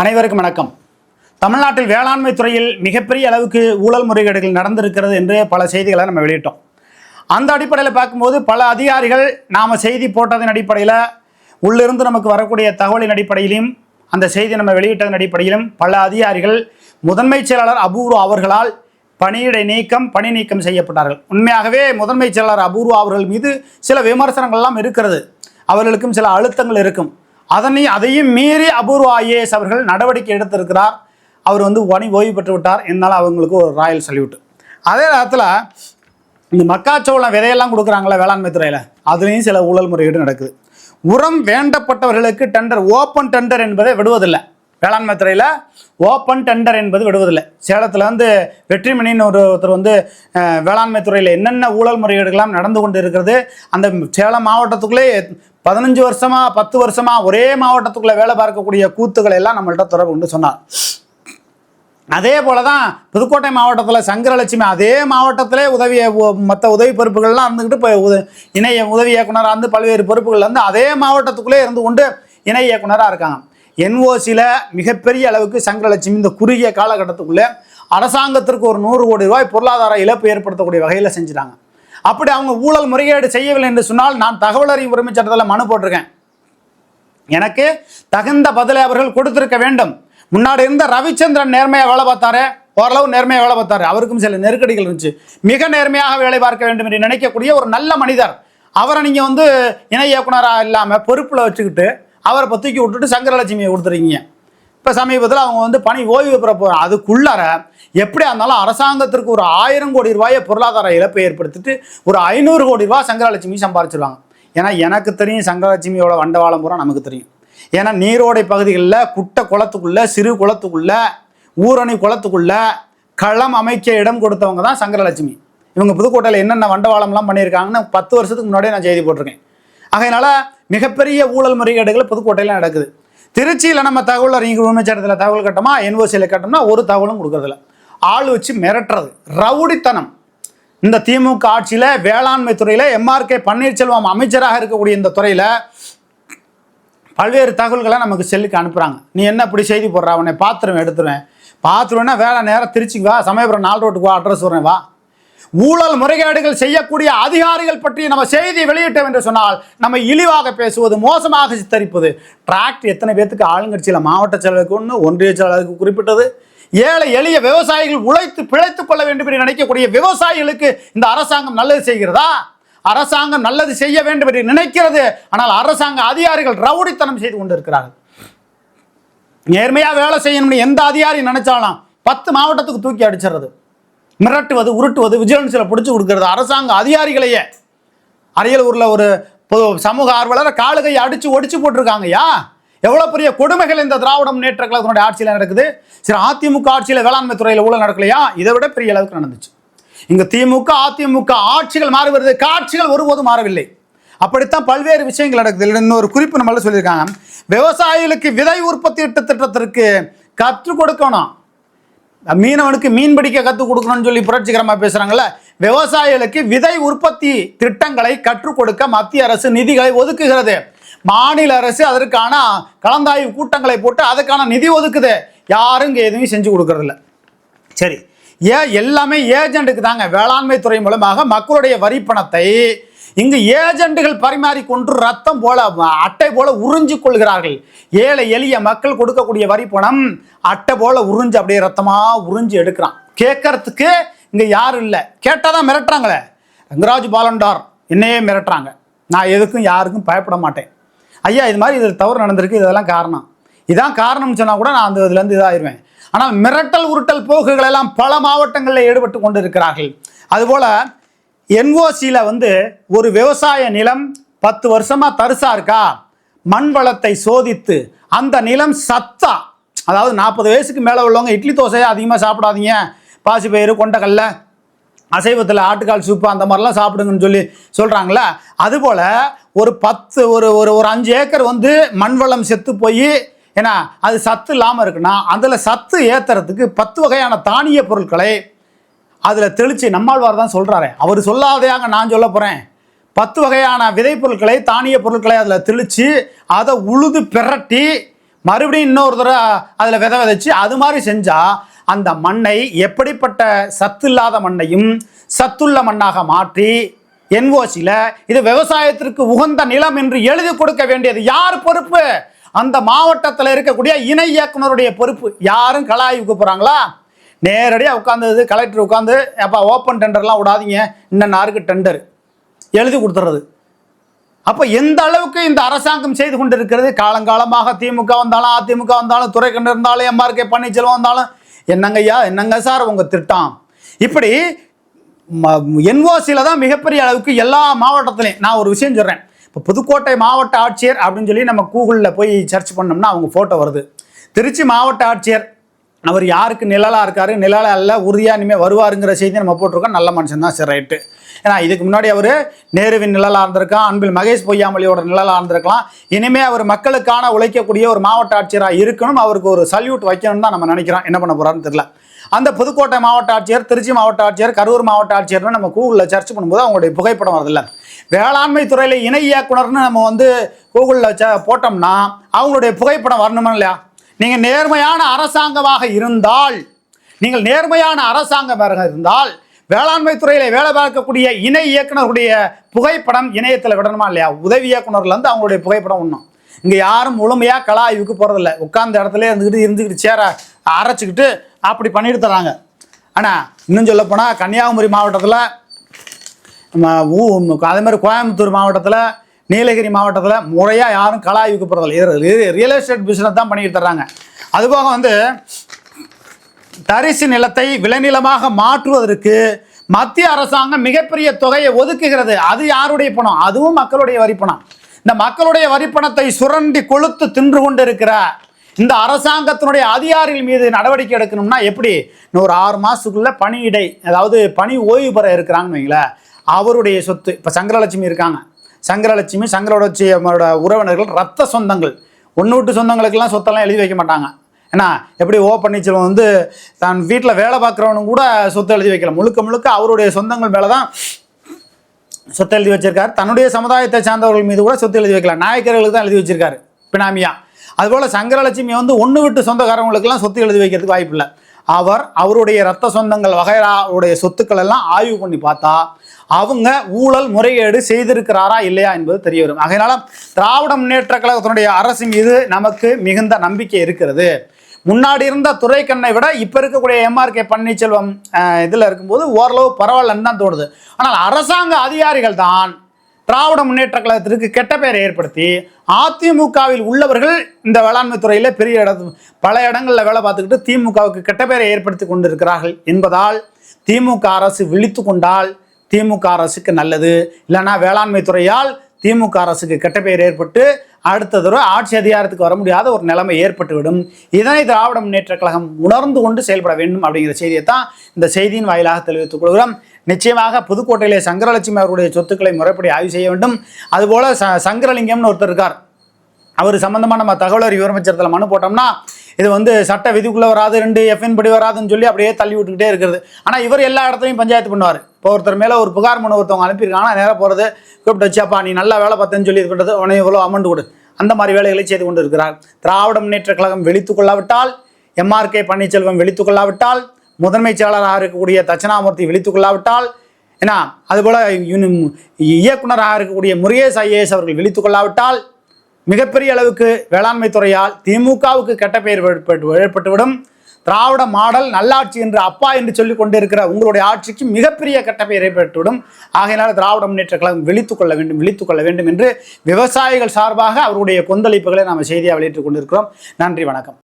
அனைவருக்கும் வணக்கம். தமிழ்நாட்டில் வேளாண்மை துறையில் மிகப்பெரிய அளவுக்கு ஊழல் முறைகேடுகள் நடந்திருக்கிறது என்று பல செய்திகளை நம்ம வெளியிட்டோம். அந்த அடிப்படையில் பார்க்கும்போது பல அதிகாரிகள் நாம் செய்தி போட்டதன் அடிப்படையில் உள்ளிருந்து நமக்கு வரக்கூடிய தகவலின் அடிப்படையிலும் அந்த செய்தி நம்ம வெளியிட்டதன் அடிப்படையிலும் பல அதிகாரிகள் முதன்மைச் செயலாளர் அபூர்வா அவர்களால் பணியிடை நீக்கம் பணி நீக்கம் செய்யப்பட்டார்கள். உண்மையாகவே முதன்மைச் செயலாளர் அபூர்வா அவர்கள் மீது சில விமர்சனங்கள்லாம் இருக்கிறது. அவர்களுக்கும் சில அழுத்தங்கள் இருக்கும். அதனை அதையும் மீறி அபூர்வ ஐஏஎஸ் அவர்கள் நடவடிக்கை எடுத்திருக்கிறார். அவர் வந்து உடனே ஓய்வு பெற்று விட்டார். என்னால் அவங்களுக்கு ஒரு ராயல் சல்யூட். அதே நேரத்தில் இந்த மக்காச்சோளம் விதையெல்லாம் கொடுக்குறாங்களே வேளாண்மை துறையில். அதுலேயும் சில ஊழல் முறைகேடு நடக்குது. உரம் வேண்டப்பட்டவர்களுக்கு டெண்டர் ஓப்பன் டெண்டர் என்பதை விடுவதில்லை. வேளாண்மை துறையில் ஓப்பன் டெண்டர் என்பது விடுவதில்லை. சேலத்தில் வந்து வெற்றிமணின்னு ஒரு ஒருத்தர் வந்து வேளாண்மை துறையில் என்னென்ன ஊழல் முறைகேடுகள்லாம் நடந்து கொண்டு இருக்கிறது அந்த சேலம் மாவட்டத்துக்குள்ளே பதினஞ்சு வருஷமாக பத்து வருஷமாக ஒரே மாவட்டத்துக்குள்ளே வேலை பார்க்கக்கூடிய கூத்துக்களை எல்லாம் நம்மள்ட்ட தொடர்பு கொண்டு சொன்னார். அதே போல தான் புதுக்கோட்டை மாவட்டத்தில் சங்கரலட்சுமி அதே மாவட்டத்திலே உதவி மற்ற உதவி பொறுப்புகள்லாம் இருந்துக்கிட்டு இப்போ உத இணைய உதவி இயக்குனராக இருந்து பல்வேறு பொறுப்புகள் வந்து அதே மாவட்டத்துக்குள்ளே இருந்து கொண்டு இணை இயக்குனராக இருக்காங்க. என்ஓசியில் மிகப்பெரிய அளவுக்கு சங்கரலட்சுமி இந்த குறுகிய காலகட்டத்துக்குள்ளே அரசாங்கத்திற்கு ஒரு நூறு கோடி ரூபாய் பொருளாதார இழப்பு ஏற்படுத்தக்கூடிய வகையில் செஞ்சுட்டாங்க. அப்படி அவங்க ஊழல் முறைகேடு செய்யவில்லை என்று சொன்னால் நான் தகவல் அறியும் உரிமை சட்டத்தில் மனு போட்டிருக்கேன். எனக்கு தகுந்த பதிலை அவர்கள் கொடுத்திருக்க வேண்டும். முன்னாடி இருந்த ரவிச்சந்திரன் நேர்மையாக வேலை பார்த்தாரு. ஓரளவு நேர்மையாக வேலை பார்த்தாரு. அவருக்கும் சில நெருக்கடிகள் இருந்துச்சு. மிக நேர்மையாக வேலை பார்க்க வேண்டும் என்று நினைக்கக்கூடிய ஒரு நல்ல மனிதர். அவரை நீங்கள் வந்து இணை இயக்குனராக இல்லாமல் பொறுப்பில் வச்சுக்கிட்டு அவரை தூக்கி விட்டுட்டு சங்கரலட்சுமியை கொடுத்துருக்கீங்க. இப்போ சமீபத்தில் அவங்க வந்து பணி ஓய்வு பெற போகிறாங்க அதுக்குள்ளார எப்படியா இருந்தாலும் அரசாங்கத்திற்கு ஒரு ஆயிரம் கோடி ரூபாயை பொருளாதார இழப்பை ஏற்படுத்திட்டு ஒரு ஐநூறு கோடி ரூபாய் சங்கரலட்சுமி சம்பாரிச்சிருவாங்க. ஏன்னா எனக்கு தெரியும் சங்கரலட்சுமியோட வண்டவாளம் பூரா நமக்கு தெரியும். ஏன்னா நீரோடை பகுதிகளில் குட்டை குளத்துக்குள்ளே சிறு குளத்துக்குள்ள ஊரணி குளத்துக்குள்ள களம் அமைக்க இடம் கொடுத்தவங்க தான் சங்கரலட்சுமி. இவங்க புதுக்கோட்டையில் என்னென்ன வண்டவாளம்லாம் பண்ணியிருக்காங்கன்னு பத்து வருஷத்துக்கு முன்னாடியே நான் செய்தி போட்டிருக்கேன். ஆகையினால மிகப்பெரிய ஊழல் முறைகேடுகள் புதுக்கோட்டையில் நடக்குது. திருச்சியில் நம்ம தகவல் அறிஞர் உரிமைச்சட்டத்தில் தகவல் கட்டமா என்ஓசியில் கட்டோம்னா ஒரு தகவலும் கொடுக்கறதில்ல. ஆள் வச்சு மிரட்டுறது ரவுடித்தனம். இந்த திமுக ஆட்சியில் வேளாண்மை துறையில் எம்ஆர்கே பன்னீர்செல்வம் அமைச்சராக இருக்கக்கூடிய இந்த துறையில் பல்வேறு தகவல்களை நமக்கு செல்லுக்கு அனுப்புகிறாங்க நீ என்ன இப்படி செய்தி போடுற? அவனை பார்த்துருவேன் எடுத்துருவேன். பாத்திரம்னா வேலை நேரம் திருச்சிக்கு வா சமயபுரம் நாலு ரோட்டுக்கு வா அட்ரஸ் வரேன் வா. ஊழல் முறைகேடுகள் செய்யக்கூடிய அதிகாரிகள் பற்றி நம்ம செய்தி வெளியிட்டோம் என்று சொன்னால் நம்ம இழிவாக பேசுவது மோசமாக சித்தரிப்பது. டிராக்ட் எத்தனை பேத்துக்கு ஆளுங்கட்சியில் மாவட்ட செயலருக்கு ஒன்று ஒன்றிய செயலருக்கு குறிப்பிட்டது. ஏழை எளிய விவசாயிகள் உழைத்து பிழைத்துக் கொள்ள வேண்டும் என்று நினைக்கக்கூடிய விவசாயிகளுக்கு இந்த அரசாங்கம் நல்லது செய்கிறதா? அரசாங்கம் நல்லது செய்ய வேண்டும் என்று நினைக்கிறது. ஆனால் அரசாங்க அதிகாரிகள் ரவுடித்தனம் செய்து கொண்டிருக்கிறார்கள். நேர்மையாக வேலை செய்யணும்னு எந்த அதிகாரி நினைச்சாலும் பத்து மாவட்டத்துக்கு தூக்கி அடிச்சிடுறது. மிரட்டுவது உருட்டுவது விஜிலன்ஸில் பிடிச்சி கொடுக்கறது. அரசாங்க அதிகாரிகளையே. அரியலூரில் ஒரு பொது சமூக ஆர்வலரை காலுகையை அடித்து ஒடிச்சு போட்டிருக்காங்கய்யா. எவ்வளோ பெரிய கொடுமைகள் இந்த திராவிட முன்னேற்ற கழகத்தினுடைய ஆட்சியில் நடக்குது. சரி அதிமுக ஆட்சியில் வேளாண்மை துறையில் ஊழல் நடக்கலையா? இதை விட பெரிய அளவுக்கு நடந்துச்சு. இங்கே திமுக அதிமுக ஆட்சிகள் மாறி வருது காட்சிகள் ஒருபோதும் மாறவில்லை. அப்படித்தான் பல்வேறு விஷயங்கள் நடக்குது. இன்னொரு குறிப்பு நம்மள சொல்லியிருக்காங்க. விவசாயிகளுக்கு விதை உற்பத்தி திட்டத்திற்கு கற்றுக் கொடுக்கணும். மீனவனுக்கு மீன் பிடிக்க கற்றுக் கொடுக்கணும்னு சொல்லி புரட்சிகரமாக பேசுகிறாங்கல்ல விவசாயிகளுக்கு விதை உற்பத்தி திட்டங்களை கற்றுக் கொடுக்க மத்திய அரசு நிதிகளை ஒதுக்குகிறது. மாநில அரசு அதற்கான கலந்தாய்வு கூட்டங்களை போட்டு அதுக்கான நிதி ஒதுக்குது. யாரும் இங்கே எதுவுமே செஞ்சு கொடுக்கறதில்ல. சரி ஏன் எல்லாமே ஏஜென்ட்டுக்கு தாங்க. வேளாண்மை துறை மூலமாக மக்களுடைய வரி பணத்தை இங்கு ஏஜெண்டுகள் பரிமாறிக்கொண்டு ரத்தம் போல அட்டை போல உறிஞ்சு கொள்கிறார்கள். ஏழை எளிய மக்கள் கொடுக்கக்கூடிய வரி பணம் அட்டை போல உறிஞ்சு அப்படியே ரத்தமா உறிஞ்சு எடுக்கிறான். கேட்கறதுக்கு இங்க யாரும் இல்லை. கேட்டால் தான் மிரட்டுறாங்களே. ரங்கராஜ் பாலண்டார் என்னையே மிரட்டுறாங்க. நான் எதுக்கும் யாருக்கும் பயப்பட மாட்டேன். ஐயா இது மாதிரி இது தவறு நடந்திருக்கு. இதெல்லாம் காரணம். இதான் காரணம்னு சொன்னால் கூட நான் அந்த இதுலேருந்து இதாயிருவேன். ஆனால் மிரட்டல் உருட்டல் போக்குகள் எல்லாம் பல மாவட்டங்களில் ஈடுபட்டு கொண்டு இருக்கிறார்கள் அதுபோல் என்ஓசியில் வந்து ஒரு விவசாய நிலம் பத்து வருஷமாக தரிசா இருக்கா? மண் வளத்தை சோதித்து அந்த நிலம் சத்தா. அதாவது நாற்பது வயசுக்கு மேலே உள்ளவங்க இட்லி தோசையை அதிகமாக சாப்பிடாதீங்க. பாசிப்பயிறு கொண்டக்கல்ல அசைவத்தில் ஆட்டுக்கால் சூப்பு அந்த மாதிரிலாம் சாப்பிடுங்கன்னு சொல்லி சொல்கிறாங்களே அதுபோல் ஒரு பத்து ஒரு ஒரு ஒரு அஞ்சு ஏக்கர் வந்து மண் வளம் செத்து போய் ஏன்னா அது சத்து இல்லாமல் இருக்குன்னா அதில் சத்து ஏற்றுறதுக்கு பத்து வகையான தானிய பொருட்களை அதில் தெளித்து நம்மாழ்வார் தான் சொல்கிறாரு அவர் சொல்லாதையாக நான் சொல்ல போகிறேன் பத்து வகையான விதை பொருட்களை தானிய பொருட்களை அதில் தெளித்து அதை உழுது பிரட்டி மறுபடியும் இன்னொரு தடவை அதில் விதை விதைச்சு அது மாதிரி செஞ்சால் அந்த மண்ணை எப்படிப்பட்ட சத்து இல்லாத மண்ணையும் சத்துள்ள மண்ணாக மாற்றி என்ஓசியில் இது விவசாயத்திற்கு உகந்த நிலம் என்று எழுதி கொடுக்க வேண்டியது யார் பொறுப்பு? அந்த மாவட்டத்தில் இருக்கக்கூடிய இணை இயக்குனருடைய பொறுப்பு. யாரும் கலாய்வுக்கு போகிறாங்களா நேரடியாக உட்காந்துது கலெக்டர் உட்காந்து அப்பா ஓப்பன் டெண்டர்லாம் விடாதீங்க. இன்னும் நாருக்கு டெண்டர் எழுதி கொடுத்துறது. அப்போ எந்த அளவுக்கு இந்த அரசாங்கம் செய்து கொண்டிருக்கிறது? காலங்காலமாக திமுக வந்தாலும் அதிமுக வந்தாலும் துறைக்கண்டு இருந்தாலும் எம்ஆர்கே பன்னீர்செல்வம் வந்தாலும் என்னங்க ஐயா என்னங்க சார் உங்கள் திட்டம்? இப்படி என்ஓசியில் தான் மிகப்பெரிய அளவுக்கு எல்லா மாவட்டத்திலையும் நான் ஒரு விஷயம் சொல்கிறேன் இப்போ புதுக்கோட்டை மாவட்ட ஆட்சியர் அப்படின்னு சொல்லி நம்ம கூகுளில் போய் சர்ச் பண்ணோம்னா அவங்க ஃபோட்டோ வருது. திருச்சி மாவட்ட ஆட்சியர் அவர் யாருக்கு நிழலாக இருக்காரு நிழலாக இல்லை உறுதியாக இனிமேல் வருவாருங்கிற செய்தி நம்ம போட்டிருக்கோம். நல்ல மனுஷன் தான் சரி ரைட்டு. ஏன்னா இதுக்கு முன்னாடி அவர் நேருவின் நிழலாக இருந்திருக்கான் அன்பில் மகேஷ் பொய்யாமொழியோட நிழலாக இருந்திருக்கலாம். இனிமேல் அவர் மக்களுக்கான உழைக்கக்கூடிய ஒரு மாவட்ட ஆட்சியராக இருக்கணும் அவருக்கு ஒரு சல்யூட் வைக்கணும்னு தான் நம்ம நினைக்கிறோம். என்ன பண்ண போகிறான்னு தெரியல. அந்த புதுக்கோட்டை மாவட்ட ஆட்சியர் திருச்சி மாவட்ட ஆட்சியர் கரூர் மாவட்ட ஆட்சியர்னு நம்ம கூகுளில் சர்ச் பண்ணும்போது அவங்களுடைய புகைப்படம் வரதில்ல. வேளாண்மை துறையில் இணை இயக்குனர்னு நம்ம வந்து கூகுளில் ச போட்டோம்னா அவங்களுடைய புகைப்படம் வரணுமா இல்லையா? நீங்கள் நேர்மையான அரசாங்கமாக இருந்தால் நீங்கள் நேர்மையான அரசாங்கமாக இருந்தால் வேளாண்மை துறையில் வேலை பார்க்கக்கூடிய இணை இயக்குனருடைய புகைப்படம் இணையத்தில் விடணுமா இல்லையா? உதவி இயக்குனர்லேருந்து அவங்களுடைய புகைப்படம் ஒன்றும் இங்கே யாரும் முழுமையாக கலாய்வுக்கு போகிறதில்ல உட்கார்ந்த இடத்துல இருந்துக்கிட்டு இருந்துக்கிட்டு சேர அரைச்சிக்கிட்டு அப்படி பண்ணிட்டு தராங்க ஆனால் இன்னும் சொல்ல போனால் கன்னியாகுமரி மாவட்டத்தில் அதே மாதிரி கோயம்புத்தூர் மாவட்டத்தில் நீலகிரி மாவட்டத்தில் முறையாக யாரும் கலாய்வுக்கு போகிறதில்ல இது ரியல் எஸ்டேட் பிஸ்னஸ் தான் பண்ணிட்டு தர்றாங்க. அதுபோக வந்து தரிசு நிலத்தை விளைநிலமாக மாற்றுவதற்கு மத்திய அரசாங்கம் மிகப்பெரிய தொகையை ஒதுக்குகிறது. அது யாருடைய பணம்? அதுவும் மக்களுடைய வரிப்பணம் இந்த மக்களுடைய வரிப்பணத்தை சுரண்டி கொளுத்து தின்று கொண்டு இருக்கிற இந்த அரசாங்கத்தினுடைய அதிகாரிகள் மீது நடவடிக்கை எடுக்கணும்னா எப்படி? ஒரு ஆறு மாதத்துக்குள்ள பணியிடை அதாவது பணி ஓய்வு பெற இருக்கிறாங்கன்னு வைங்களேன். அவருடைய சொத்து இப்போ சங்கரலட்சுமி இருக்காங்க. சங்கரலட்சுமி சங்கரலட்சுமியோட உறவினர்கள் ரத்த சொந்தங்கள். ஒன்று விட்டு சொந்தங்களுக்கெல்லாம் சொத்தெல்லாம் எழுதி வைக்க மாட்டாங்க. ஏன்னா எப்படி ஓ பன்னீர்செல்வம் வந்து தான் வீட்டில் வேலை பார்க்குறவனும் கூட சொத்து எழுதி வைக்கல. முழுக்க முழுக்க அவருடைய சொந்தங்கள் மேலே தான் சொத்து எழுதி வச்சிருக்காரு. தன்னுடைய சமுதாயத்தை சார்ந்தவர்கள் மீது கூட சொத்து எழுதி வைக்கலாம் நாயக்கர்களுக்கு தான் எழுதி வச்சிருக்காரு. பினாமியா. அதுபோல் சங்கரலட்சுமி வந்து ஒன்று விட்டு சொந்தக்காரவங்களுக்குலாம் சொத்து எழுதி வைக்கிறதுக்கு வாய்ப்பு இல்லை அவர் அவருடைய இரத்த சொந்தங்கள் வகைராவுடைய சொத்துக்கள் எல்லாம் ஆய்வு பண்ணி பார்த்தா அவங்க ஊழல் முறைகேடு செய்திருக்கிறாரா இல்லையா என்பது தெரிய வரும். அதனால திராவிட முன்னேற்ற கழகத்தினுடைய அரசு மீது நமக்கு மிகுந்த நம்பிக்கை இருக்கிறது. முன்னாடி இருந்த துறைக்கண்ணை விட இப்போ இருக்கக்கூடிய எம்ஆர்கே பன்னீர்செல்வம் இதில் இருக்கும்போது ஓரளவு பரவாயில்லன்னு தான் தோணுது. ஆனால் அரசாங்க அதிகாரிகள் தான் திராவிட முன்னேற்ற கழகத்திற்கு கெட்ட பெயரை ஏற்படுத்தி அதிமுகவில் உள்ளவர்கள் இந்த வேளாண்மை துறையில் பெரிய இட பல இடங்களில் வேலை பார்த்துக்கிட்டு திமுகவுக்கு கெட்ட பெயரை ஏற்படுத்தி கொண்டிருக்கிறார்கள் என்பதால் திமுக அரசு விழித்து கொண்டால் திமுக அரசுக்கு நல்லது. இல்லைன்னா வேளாண்மை துறையால் திமுக அரசுக்கு கெட்ட பெயர் ஏற்பட்டு அடுத்த தடவை ஆட்சி அதிகாரத்துக்கு வர முடியாத ஒரு நிலைமை ஏற்பட்டுவிடும். இதனை திராவிட முன்னேற்ற கழகம் உணர்ந்து கொண்டு செயல்பட வேண்டும் அப்படிங்கிற செய்தியை தான் இந்த செய்தியின் வாயிலாக தெரிவித்துக் கொள்கிறோம். நிச்சயமாக புதுக்கோட்டையிலே சங்கரலட்சுமி அவருடைய சொத்துக்களை முறைப்படி ஆய்வு செய்ய வேண்டும். அதுபோல் ச சங்கரலிங்கம்னு ஒருத்தர் இருக்கார். அவர் சம்மந்தமாக நம்ம தகவல் அறிவு அமைச்சரத்தில் மனு போட்டோம்னா இது வந்து சட்ட விதிக்குள்ளே வராது ரெண்டு எஃப்என் படி வராதுன்னு சொல்லி அப்படியே தள்ளி விட்டுக்கிட்டே இருக்கிறது. ஆனால் இவர் எல்லா இடத்துலையும் பஞ்சாயத்து பண்ணுவார். இப்போ ஒருத்தர் மேலே ஒரு புகார் மனு ஒருத்தவங்க அனுப்பியிருக்காங்கன்னா நேராக போகிறது கூப்பிட்டு வச்சாப்பா நீ நல்லா வேலை பார்த்தேன்னு சொல்லி இது பண்ணுறது உனக்கு இவ்வளோ அமௌண்ட் கொடு. அந்த மாதிரி வேலைகளை செய்து கொண்டு இருக்கிறார் திராவிட முன்னேற்ற கழகம் வெளித்துக்கொள்ளாவிட்டால் எம்ஆர்கே பன்னீர்செல்வம் வெடித்து கொள்ளாவிட்டால் முதன்மைச் செயலாளராக இருக்கக்கூடிய தட்சணாமூர்த்தி விழித்துக் கொள்ளாவிட்டால் ஏன்னா அதுபோல் இயக்குனராக இருக்கக்கூடிய முருகேஷ் ஐஏஎஸ் அவர்கள் விழித்துக் கொள்ளாவிட்டால் மிகப்பெரிய அளவுக்கு வேளாண்மை துறையால் திமுகவுக்கு கெட்ட பெயர் ஏற்பட்டுவிடும். திராவிட மாடல் நல்லாட்சி என்று அப்பா என்று சொல்லிக் கொண்டிருக்கிற உங்களுடைய ஆட்சிக்கு மிகப்பெரிய கெட்ட பெயர் ஏற்பட்டுவிடும். ஆகையினால் திராவிட முன்னேற்ற கழகம் விழித்துக் கொள்ள வேண்டும் விழித்துக் கொள்ள வேண்டும் என்று விவசாயிகள் சார்பாக அவருடைய கொந்தளிப்புகளை நாம் செய்தியாக வெளியிட்டுக் கொண்டிருக்கிறோம். நன்றி வணக்கம்.